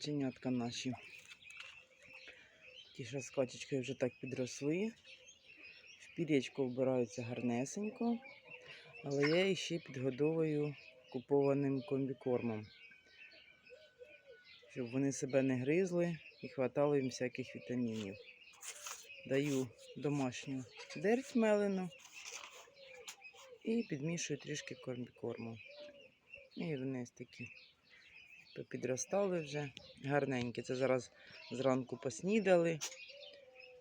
каченятка наші. Ті, що з качечкою вже так підросли. В пір'ячко вбираються гарнесенько, але я їх ще підгодовую купованим комбікормом. Щоб вони себе не гризли і хватало їм всяких вітамінів. Даю домашню дерть мелену і підмішую трішки комбікорму. І вони такі підростали вже гарненькі. Це зараз зранку поснідали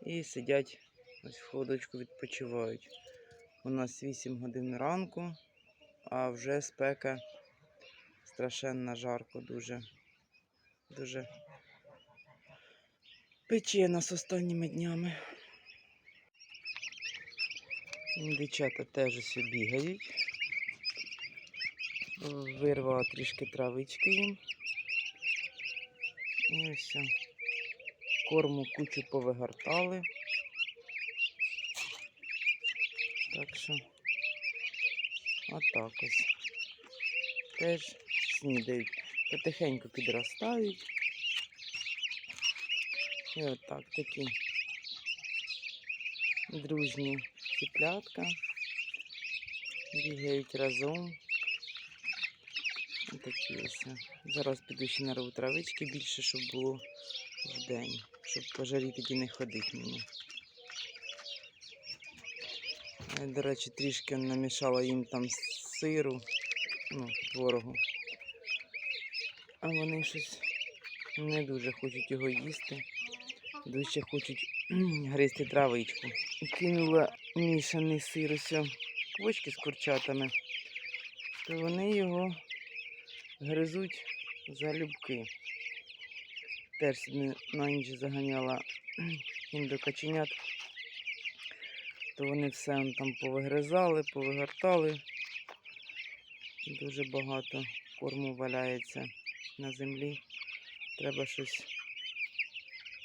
і сидять ось в холодочку відпочивають. У нас 8 годин ранку, а вже спека страшенно жарко дуже. Дуже пече нас останніми днями. Дівчата теж ось бігають. Вирвала трішки травички їм. І ось. Корму кучу повигортали. Так що отак ось. Теж снідають. Потихеньку підростають. І отак такі дружні ціплятка. Бігають разом. Такі ось. Зараз піду ще нарву травички більше, щоб було в день, щоб по жарі тоді не ходити мені. Я, до речі, трішки намішала їм там сиру, ну, творогу. А вони щось не дуже хочуть його їсти. Дуже хочуть гризти травичку. Кинула мішаний сир ось квочки з курчатами, то вони його гризуть залюбки. Теж на ніч заганяла їм до каченят, то вони все там повигризали, повигортали. Дуже багато корму валяється на землі. Треба щось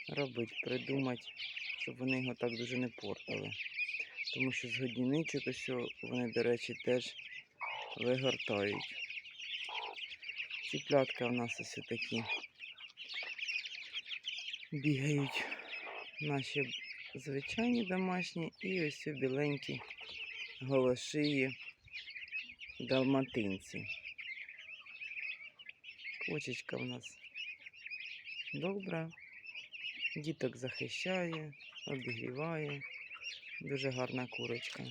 робити, придумати, щоб вони його так дуже не портили. Тому що з годівничок ось вони, до речі, теж вигортають. Ціплятка в нас ось такі бігають наші звичайні домашні і ось біленькі голошиї далматинці. Кочечка в нас добра, діток захищає, обігріває. Дуже гарна курочка.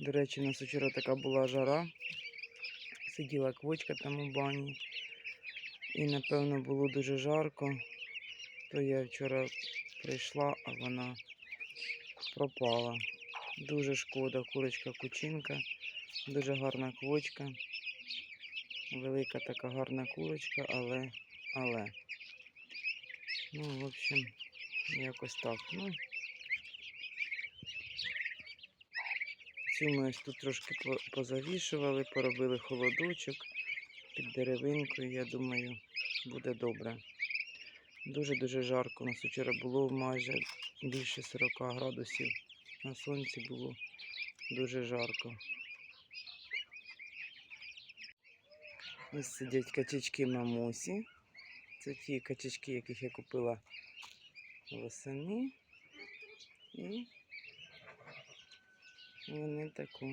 До речі, у нас вчора така була жара. Сиділа квочка там у бані. І напевно було дуже жарко. То я вчора прийшла, а вона пропала. Дуже шкода, курочка кучинка, дуже гарна квочка. Велика така гарна курочка, але, але. Ну, в общем, якось так. Ну, Цю ми ось тут трошки позавішували, поробили холодочок під деревинкою. Я думаю, буде добре. Дуже-дуже жарко. У нас вчора було майже більше 40 градусів. На сонці було дуже жарко. Ось сидять качечки мамусі. Це ті качечки, яких я купила восени. І вони таку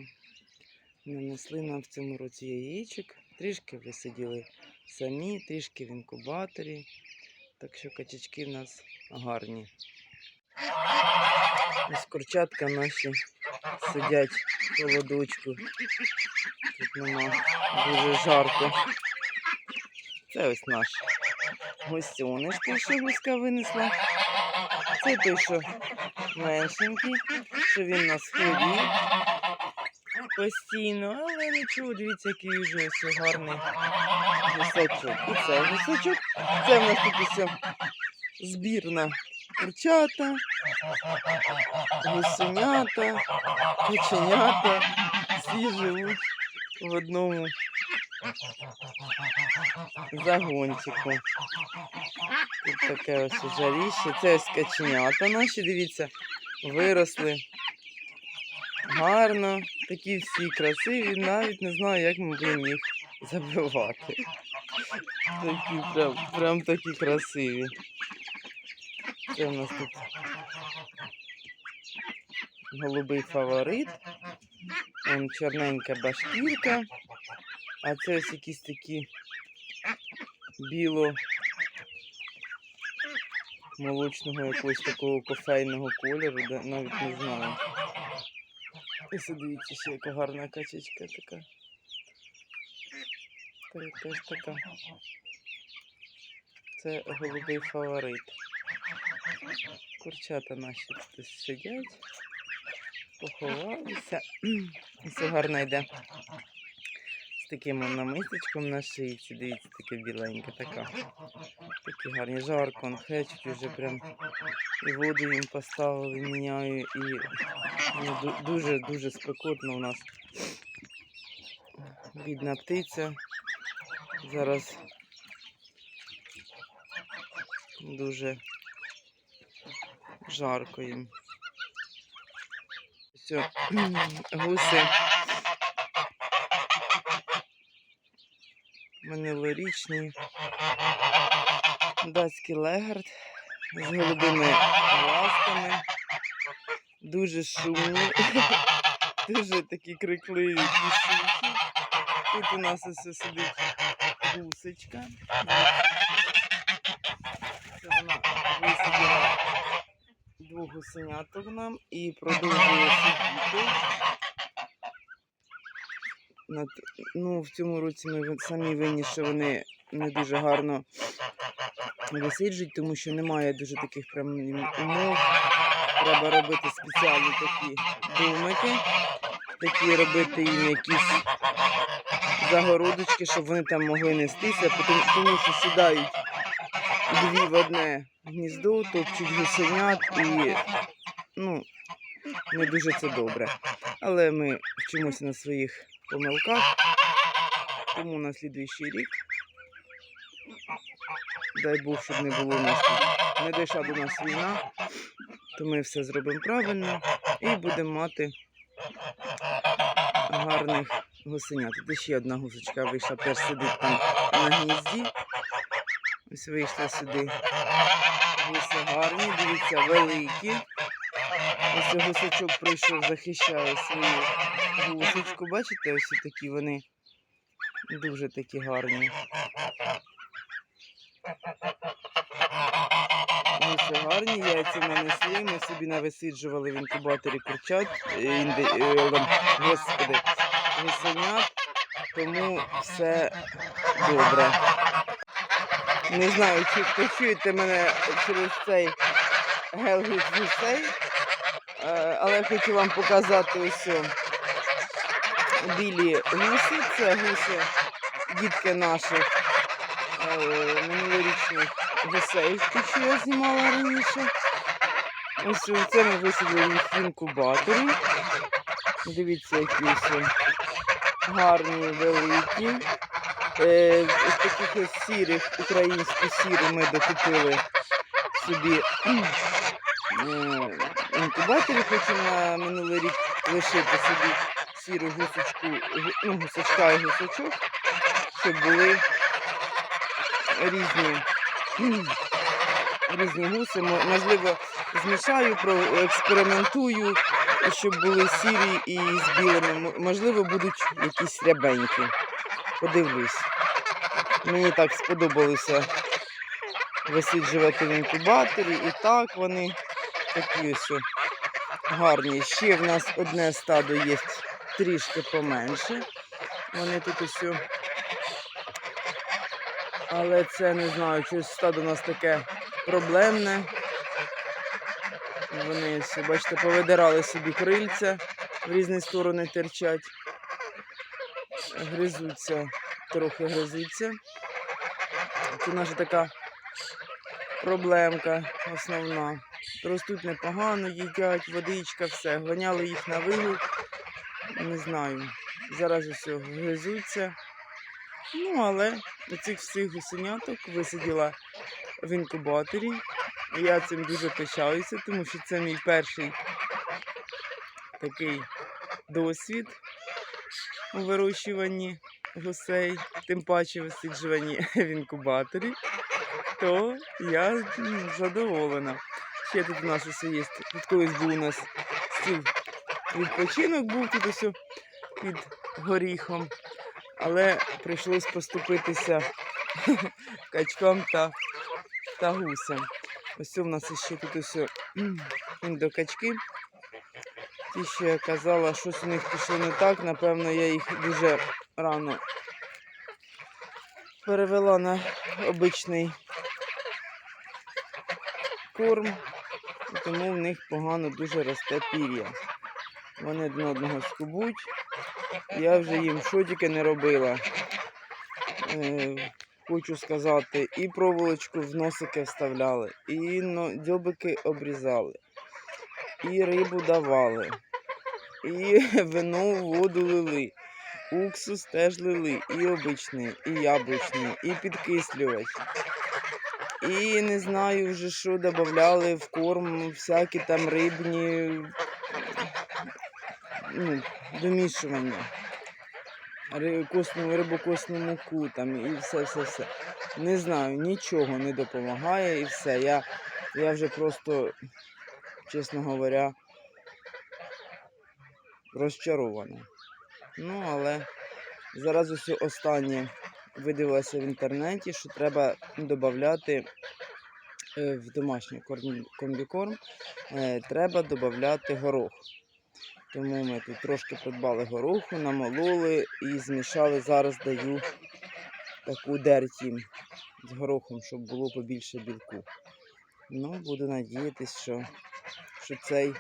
нанесли нам в цьому році яєчок. Трішки висиділи самі, трішки в інкубаторі. Так що качечки в нас гарні. Ось курчатка наші сидять в холодочку. Тут нема дуже жарко. Це ось наш гостюниш, той, що гуска винесла. Це той, що меншенький, що він на сході постійно, але нічого, дивіться, який вже ось гарний гусачок. І це гусачок. Це в нас тут ось збірна курчата, гусенята, каченята. Всі живуть в одному загончику. Тут таке ось жаріще. Це ось наші, дивіться, виросли гарно, такі всі красиві, навіть не знаю, як ми будемо їх забивати. Такі прям, прям такі красиві. Це у нас тут голубий фаворит. Вон чорненька башкірка. А це ось якісь такі біло молочного якогось такого кофейного кольору, де навіть не знаю. Ось дивіться, ще яка гарна качечка така. Та- Теж така. Це голубий фаворит. Курчата наші тут сидять, поховалися. Все гарно йде. Таким он намистечком на шийці, дивіться, таке біленьке така. Такі гарні. Жарко, он хечуть уже прям. І воду їм поставили, міняю. І ну, ду- дуже дуже спекотно у нас. Бідна птиця. Зараз дуже жарко їм. Все, гуси минулорічні. Датський легард з голубими глазками. Дуже шумні, дуже такі крикливі кісючі. Тут у нас ось сидить гусечка. Це вона висиділа двох гусеняток нам і продовжує сидіти. Ну, в цьому році ми самі винні, що вони не дуже гарно висиджують, тому що немає дуже таких прям умов. Треба робити спеціальні такі домики, такі робити їм якісь загородочки, щоб вони там могли нестися, тому що сідають дві в одне гніздо, топчуть гусенят і ну, не дуже це добре. Але ми вчимося на своїх помилках, тому на слідуючий рік. Дай Бог, щоб не було нас не дійшла до нас війна, то ми все зробимо правильно і будемо мати гарних гусенят. Тут ще одна гусочка вийшла, теж сидить там на гнізді. Ось вийшла сюди. Гуси гарні, дивіться, великі. Ось гусачок прийшов, захищає свою гусочку. Бачите, ось такі вони дуже такі гарні. Гуси гарні, яйця нанесли. Ми собі нависиджували в інкубаторі курчат, е, інди, е, господи, гусенят, тому все добре. Не знаю, чи почуєте мене через цей гелгіт гусей, е, але хочу вам показати ось білі гуси. Це гуси, дітки наших е, минулорічних гусей, що я знімала раніше. Ось це ми висадили в інкубаторі. Дивіться, які ось гарні, великі. Е, ось таких ось сірих, українську сіру ми докупили собі е, інкубаторі. Хочемо на минулий рік лишити собі сіру гусочку, гу- ну, гусачка і гусачок, щоб були різні, різні гуси. Можливо, змішаю, проекспериментую, і щоб були сірі і з білими. Можливо, будуть якісь рябенькі. Подивлюсь. Мені так сподобалося висиджувати в інкубаторі. І так вони такі ось гарні. Ще в нас одне стадо є трішки поменше. Вони тут ось. Але це не знаю, чи стадо у нас таке проблемне. Вони ось, бачите, повидирали собі крильця, в різні сторони терчать. Гризуться, трохи гризуться. Це наша така проблемка основна. Ростуть непогано, їдять, водичка, все. Гоняли їх на вигул. Не знаю. Зараз усе гризуться. Ну, але цих всіх гусеняток висиділа в інкубаторі. Я цим дуже пишаюся, тому що це мій перший такий досвід у вирощуванні гусей, тим паче висиджувані в інкубаторі, то я задоволена. Ще тут у нас усе є. Тут колись був у нас стіл відпочинок був тут усе під горіхом, але прийшлось поступитися качкам та, та гусям. Ось у нас ще тут усе індокачки. Ті, що я казала, щось у них пішло не так. Напевно, я їх дуже рано перевела на обичний корм, тому в них погано дуже росте пір'я. Вони один одного скубуть. Я вже їм що тільки не робила. Е, хочу сказати, і проволочку в носики вставляли, і дзьобики обрізали, і рибу давали, і вино в воду лили. Уксус теж лили, і обичний, і яблучний, і підкислювач. І не знаю вже, що додавали в корм, всякі там рибні ну, домішування. Ри- Косну, муку там і все, все, все. Не знаю, нічого не допомагає і все. Я, я вже просто, чесно говоря, розчарована. Ну, але зараз усе останнє видивилася в інтернеті, що треба додати в домашній комбікорм, е, треба додати горох. Тому ми тут трошки придбали гороху, намололи і змішали. Зараз даю таку дерть їм з горохом, щоб було побільше білку. Ну, буду надіятися, що, що цей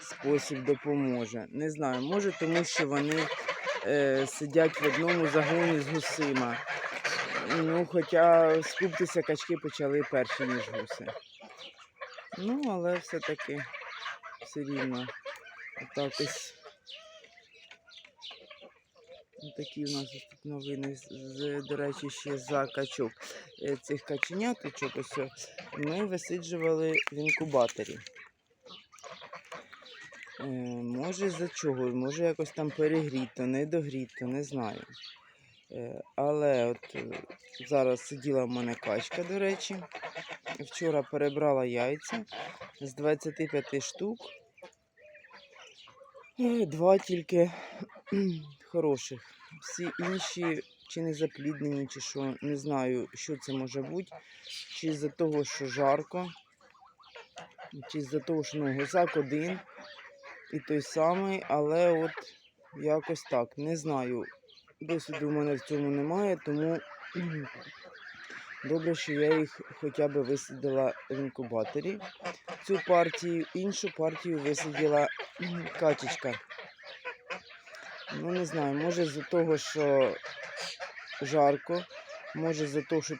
спосіб допоможе. Не знаю, може тому, що вони е, сидять в одному загоні з гусима. Ну, хоча скуптися качки почали перші, ніж гуси. Ну, але все-таки все рівно. Отак ось. Такі у нас тут новини, до речі, ще за качок. Е, Цих каченяточок ось о, ми висиджували в інкубаторі. Е, може за чого, може якось там перегріто, недогріто, не знаю. Е, але от е, зараз сиділа в мене качка, до речі. Вчора перебрала яйця з 25 штук. Два тільки хороших. Всі інші чи не запліднені, чи що, не знаю, що це може бути. Чи з-за того, що жарко, чи з-за того, що ну, гусак один і той самий, але от якось так, не знаю. Досвіду в мене в цьому немає, тому добре, що я їх хоча б висадила в інкубаторі. Цю партію, іншу партію висадила качечка. Ну, не знаю, може з-за того, що жарко, може з-за того, що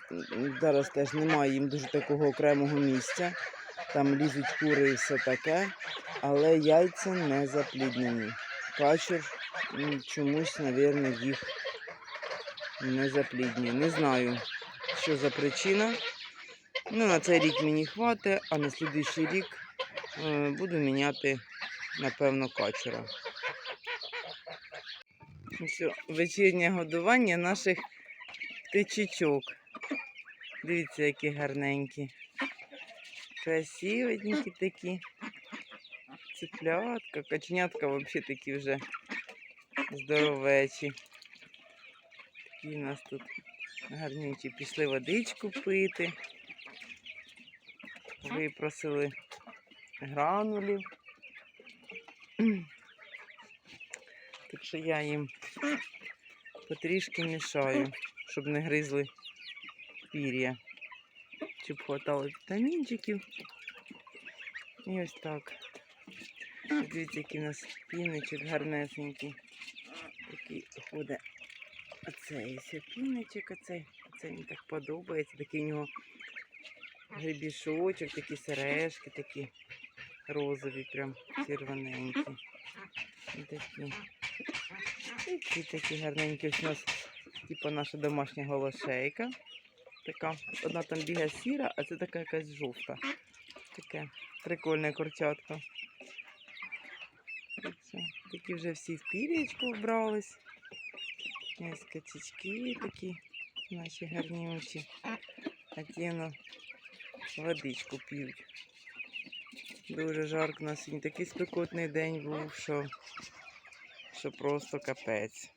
зараз теж немає їм дуже такого окремого місця. Там лізуть кури і все таке, але яйця не запліднені. Качур чомусь, мабуть, їх не запліднює. Не знаю, що за причина. Ну, на цей рік мені хватить, а на слідуючий рік е, буду міняти, напевно, качура. Все, вечірнє годування наших птичечок. Дивіться, які гарненькі. Красивенькі такі. Цыплятка, каченятка взагалі такі вже здоровечі. Такі у нас тут гарненькі. Пішли водичку пити. Випросили гранулів. Так що я їм потрішки мішаю, щоб не гризли пір'я. Щоб хватало вітамінчиків. І ось так. Дивіться, який у нас піничок гарнесенький. Такий ходить. Оцей ось піничок, оцей. Оцей мені так подобається. Такий у нього гребішочок, такі сережки, такі розові, прям червоненькі. І такі. Такі гарненькі. Ось у нас типу наша домашня голошейка. Така. Одна там бігає сіра, а це така якась жовта. Таке прикольне курчатко. Такі вже всі в пір'ячку вбрались. Ось качечки такі, наші гарнючі. А ті водичку п'ють. Дуже жарко на сьогодні. Такий спекотний день був, що, що просто капець.